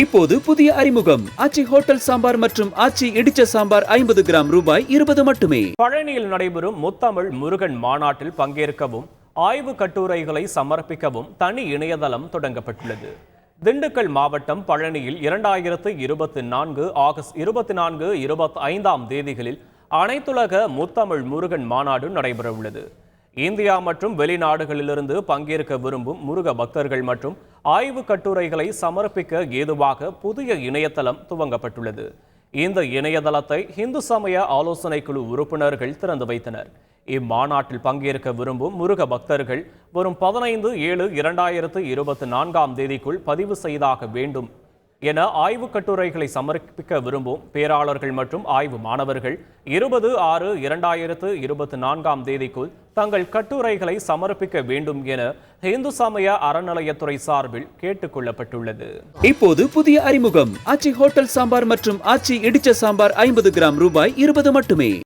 இப்போது புதிய அறிமுகம். ஆச்சி ஹோட்டல் சாம்பார் மற்றும் ஆச்சி இடிச்ச சாம்பார் ஐம்பது கிராம் ரூபாய் இருபது மட்டுமே. பழனியில் நடைபெறும் முத்தமிழ் முருகன் மாநாட்டில் பங்கேற்கவும் ஆய்வு கட்டுரைகளை சமர்ப்பிக்கவும் தனி இணையதளம் தொடங்கப்பட்டுள்ளது. திண்டுக்கல் மாவட்டம் பழனியில் இரண்டாயிரத்து இருபத்தி நான்கு ஆகஸ்ட் இருபத்தி நான்கு இருபத்தி ஐந்தாம் தேதிகளில் அனைத்துலக முத்தமிழ் முருகன் மாநாடு நடைபெறவுள்ளது. இந்தியா மற்றும் வெளிநாடுகளிலிருந்து பங்கேற்க விரும்பும் முருக பக்தர்கள் மற்றும் ஆய்வு கட்டுரைகளை சமர்ப்பிக்க ஏதுவாக புதிய இணையதளம் துவங்கப்பட்டுள்ளது. இந்த இணையதளத்தை இந்து சமய ஆலோசனை குழு உறுப்பினர்கள் திறந்து வைத்தனர். இம்மாநாட்டில் பங்கேற்க விரும்பும் முருக பக்தர்கள் வரும் பதினைந்து ஏழு இரண்டாயிரத்து இருபத்தி நான்காம் தேதிக்குள் பதிவு செய்தாக வேண்டும் என ஆய்வுக் கட்டுரைகளை சமர்ப்பிக்க விரும்பும் பேராளர்கள் மற்றும் ஆய்வு மாணவர்கள் இருபது ஆறு இரண்டாயிரத்து இருபத்தி நான்காம் தேதிக்குள் தங்கள் கட்டுரைகளை சமர்ப்பிக்க வேண்டும் என இந்து சமய அறநிலையத்துறை சார்பில் கேட்டுக்கொள்ளப்பட்டுள்ளது இப்போது புதிய அறிமுகம். ஆச்சி ஹோட்டல் சாம்பார் மற்றும் ஆச்சி இடிச்ச சாம்பார் ஐம்பது கிராம் ரூபாய் இருபது மட்டுமே.